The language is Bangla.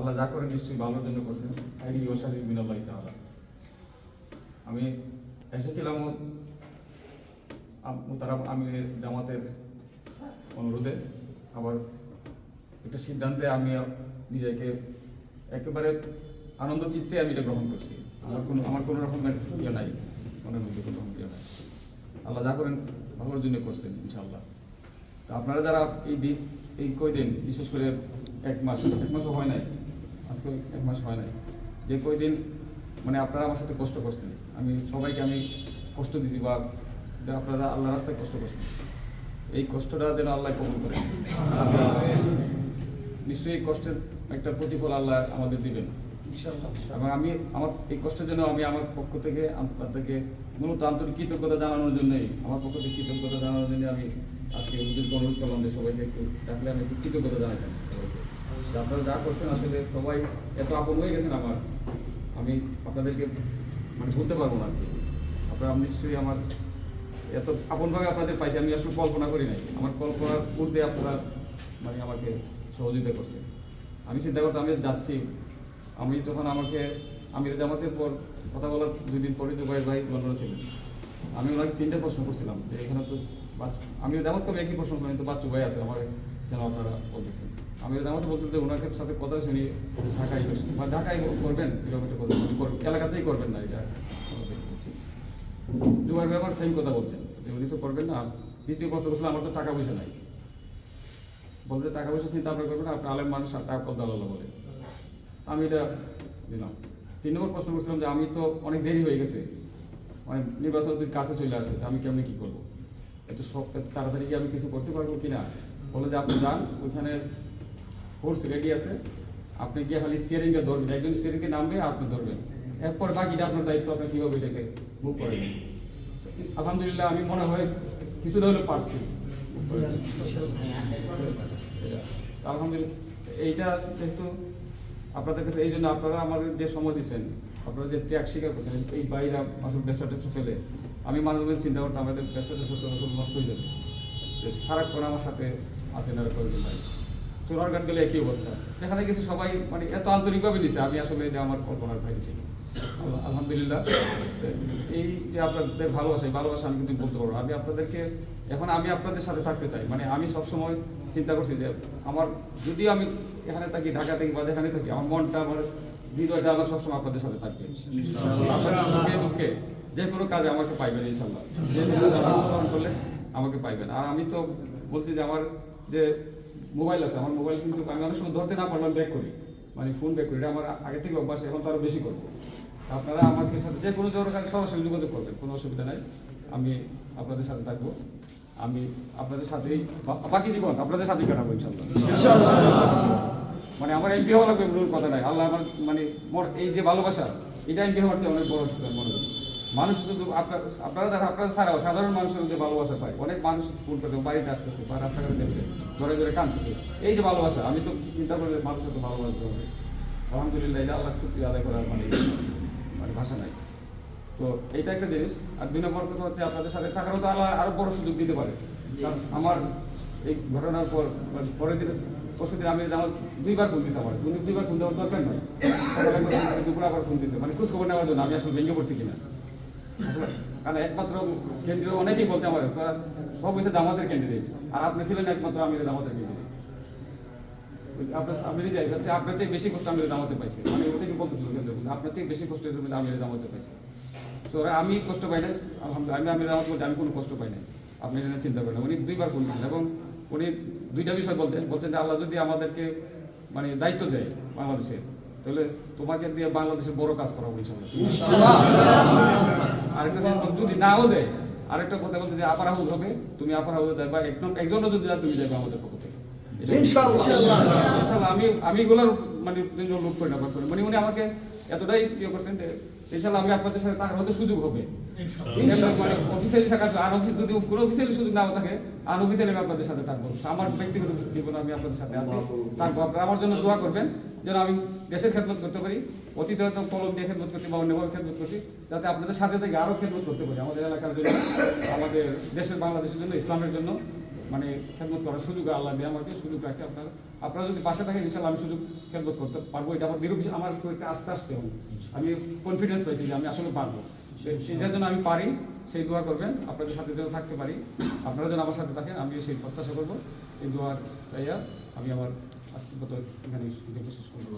আল্লাহ যা করে নিশ্চয়ই ভালোর জন্য করছেন আইডি ওসারি মিনাল্লাহ তাআলা। আমি এসেছিলাম তারা আমি জামাতের অনুরোধে। আবার একটা সিদ্ধান্তে আমি নিজেকে একেবারে আনন্দ চিত্তে আমি এটা গ্রহণ করছি। আমার কোনো আমার কোনো রকমের ইয়ে নাই, মনের মধ্যে কোনো রকম ইয়ে নাই। আল্লাহ যা করেন ভালোর জন্য করছেন, ইনশাআল্লাহ। তা আপনারা যারা এই দিন এই কয়দিন, বিশেষ করে এক মাস, এক মাসও হয় নাই আজকে এক মাস হয় নাই। যে কয়দিন মানে আপনারা আমার সাথে কষ্ট করছেন। আমি সবাইকে আমি কষ্ট দিছি বা আপনারা আল্লাহ রাস্তায় কষ্ট করছেন। এই কষ্টটা যেন আল্লাহ কবুল করে। নিশ্চয়ই এই কষ্টের একটা প্রতিফল আল্লাহ আমাদের দিবেন। এবং আমি আমার এই কষ্টের জন্য আমি আমার পক্ষ থেকে আপনাদেরকে মূলত আন্তরিক কৃতজ্ঞতা জানানোর জন্যই আমার পক্ষ থেকে কৃতজ্ঞতা জানানোর জন্য আমি আজকে অনুরোধ করলাম যে সবাইকে একটু ডাকলে আমি একটু কৃতজ্ঞতা জানাইতাম আপনারা যা করছেন আসলে সবাই এত আপন হয়ে গেছেন আমার। আমি আপনাদেরকে মানে বলতে পারব না। আপনারা নিশ্চয়ই আমার এত আপনভাবে আপনাদের পাইছি, আমি আসলে কল্পনা করি নাই। আমার কল্পনার ঊর্ধ্বে আপনারা মানে আমাকে সহযোগিতা করছেন। আমি চিন্তা করতাম আমি যাচ্ছি। আমি তখন আমাকে আমি জামাতের পর কথা বলার দুই দিন পরে দুবাই ভাই লন্ডনে ছিলেন। আমি ওনাকে তিনটে প্রশ্ন করছিলাম যে এখানে তো বাচ্চা আমি জামাত কবে একই প্রশ্ন করেন? তো বাচ্চু ভাই আছে আমার কেন আপনারা বলতেছেন? আমি জামাতে বলতে যে ওনাকে সাথে কথা শুনি ঢাকায় বা ঢাকায় করবেন একটা করবেন, এলাকাতেই করবেন না এটা। দুবার ব্যাপার সেম কথা বলছেন। উনি তো করবেন না দ্বিতীয় প্রশ্ন করছিল আমার তো টাকা পয়সা নাই। বলতে টাকা পয়সা চিন্তা আপনার করবেন না আপনি আলেম মানুষ আর টাকা আল্লাহ বলে। আমি এটা দিলাম। তিন নম্বর প্রশ্ন করছিলাম যে আমি তো অনেক দেরি হয়ে গেছে। মানে নির্বাচন কাছে চলে আসে তো আমি কেমনি কি করব? এত সব তাড়াতাড়ি কি আমি কিছু করতে পারব কি না বলে যে আপনি যান ওইখানে কোর্স রেডি আছে। আপনি গিয়ে খালি স্টিয়ারিংটা ধরবেন। একজন স্টিয়ারিংকে নামবে আপনি ধরবেন। এরপর বাকিটা আপনার দায়িত্ব, আপনি কীভাবে এটাকে মুভ করেন? আলহামদুলিল্লাহ, আমি মনে হয় কিছুটা হলেও পারছি। আলহামদুলিল্লাহ, এইটা যেহেতু আপনাদের কাছে, এই জন্য আপনারা আমাদের যে সময় দিচ্ছেন, আপনারা যে ত্যাগ স্বীকার করছেন, এই বাইরে আসলে ব্যবসা ট্যাবসা ফেলে, আমি মানুষ চিন্তা করতাম, আমাদের ব্যবসা ট্যাবসা আসলে নষ্ট হয়ে যাবে। সারাক্ষণ আমার সাথে আছেন আর কয়েকদিন ভাই। চোরারঘাট গেলে একই অবস্থা। যেখানে কিছু সবাই মানে এত আন্তরিকভাবে নিছে আমি আসলে এটা আমার কল্পনার বাইরে ছিল। আলহামদুলিল্লাহ এই যে আপনাদের ভালোবাসা এই ভালোবাসা আমি কিন্তু বলতে পারব আমি আপনাদেরকে এখন আমি আপনাদের সাথে থাকতে চাই। মানে আমি সবসময় চিন্তা করছি যে আমার যদি আমি এখানে থাকি ঢাকা থাকি বা যেখানে থাকি আমার মনটা আমার হৃদয়টা আমার সবসময় আপনাদের সাথে থাকবে। দুঃখে যে কোনো কাজে আমাকে পাইবেন ইনশাল্লাহ করলে আমাকে পাইবেন। আর আমি তো বলছি যে আমার যে মোবাইল আছে আমার মোবাইল কিন্তু আমি অনেক সময় ধরতে না পারলাম ব্যাক করি। মানে ফোন ব্যাক করি এটা আমার আগে থেকে অভ্যাস এখন তো আরও বেশি করব। আপনারা আমাকে সাথে যে কোনো ধরনের কাজে সরাসরি যোগাযোগ করবেন কোনো অসুবিধা নাই। আমি আপনাদের সাথে থাকব। আমি আপনাদের সাথেই বাকি জীবন আপনাদের সাথেই কাটাবো ইনশাল্লাহ মানে আমার এমপি হওয়া লাগবে কথা নাই। আল্লাহ আমার মানে মোর এই যে ভালোবাসা এটা এমপি হওয়ার চেয়ে অনেক বড় মনে করি মানুষ শুধু আপনার যারা, আপনারা ছাড়াও সাধারণ মানুষের যে ভালোবাসা পায়। অনেক মানুষ ফোন করতে বাড়িতে আসতেছে, বা রাস্তাঘাটে দেখবে ধরে ধরে কাঁদতেছে। এই যে ভালোবাসা, আমি তো চিন্তা করি মানুষের তো ভালোবাসতে হবে আলহামদুলিল্লাহ, এটা আল্লাহ সত্যি আদায় করার মানে মানে ভাষা নাই। তো এইটা একটা জিনিস। আর দুই নম্বর কথা হচ্ছে আপনাদের সাথে থাকারও তো আল্লাহ আরও বড় সুযোগ দিতে পারে। আমার এই ঘটনার পর মানে পরের দিন, পরশু দিন আমি আমার দুইবার ফোন দিছে আমার। দুইবার ফোন দেওয়ার দরকার নয় দুপুরে আবার ফোন দিছে। মানে খোঁজ খবর নেওয়ার জন্য আমি আসলে ভেঙে পড়ছি কিনা। কারণ একমাত্র কেন্দ্রীয় অনেকেই বলতে আমার সব হচ্ছে দামাতের ক্যান্ডিডেট আর আপনি ছিলেন একমাত্র আমি দামাতের ক্যান্ডিডেট আপনার আপনি নিজে বলছে, আপনার থেকে বেশি কষ্ট আমি জামাতে পাইছি। মানে ওটাকে বলতেছিল কেন্দ্র আপনার থেকে বেশি কষ্ট আমি জামাতে পাইছি। তো আমি কষ্ট পাই না আলহামদুলিল্লাহ। আমি আমি বলছি আমি কোনো কষ্ট পাই না আপনি এটা চিন্তা করেন। উনি দুইবার ফোন করেন এবং উনি দুইটা বিষয় বলতেন। বলতেন যে আল্লাহ যদি আমাদেরকে মানে দায়িত্ব দেয় বাংলাদেশে তাহলে তোমাকে দিয়ে বাংলাদেশের বড় কাজ করাবো ইনশাল্লাহ আরেকটা যদি নাও দেয় আরেকটা কথা বলতে যে আপার হাউস হবে তুমি আপার হাউসে যাবে বা একজন একজনও যদি যায় তুমি যাবে আমাদের পক্ষ থেকে। আমি আমি এগুলোর মানে লোক করি না করি। মানে উনি আমাকে এতটাই ইয়ে করছেন যে ইনশাআল্লাহ আমি আপনাদের সাথে থাকার হয়তো সুযোগ হবে। মানে অফিসিয়ালি থাকা আর অফিস যদি কোনো অফিসিয়ালি সুযোগ নাও থাকে আর অফিসিয়ালি আমি আপনাদের সাথে থাকব আমার ব্যক্তিগত জীবনে আমি আপনাদের সাথে আছি। আপনারা আমার জন্য দোয়া করবেন। যেন আমি দেশের খেদমত করতে পারি অতীতে হয়তো কলম দিয়ে খেদমত করছি বা অন্যভাবে খেদমত করছি, যাতে আপনাদের সাথে থেকে আরও খেদমত করতে পারি আমাদের এলাকার জন্য, আমাদের দেশের বাংলাদেশের জন্য, ইসলামের জন্য। মানে খেদমত করার সুযোগ আল্লাহ দেয় আমাকে, সুযোগ রাখে আপনারা। আপনারা যদি পাশে থাকেন ইনশাল্লাহ আমি সুযোগ খেদমত করতে পারব। এটা আমার বিশ্বাস আমার শরীরটা আস্তে আস্তে হবে আমি কনফিডেন্স পাইছি যে আমি আসলে পারব। সেটার জন্য আমি পারি, সেই দোয়া করবেন। আপনাদের সাথে যেন থাকতে পারি। আপনারা যেন আমার সাথে থাকেন আমি সেই প্রত্যাশা করব। এই দোয়ার চাইয়া আমি আমার আজকের মতো এখানে শেষ করব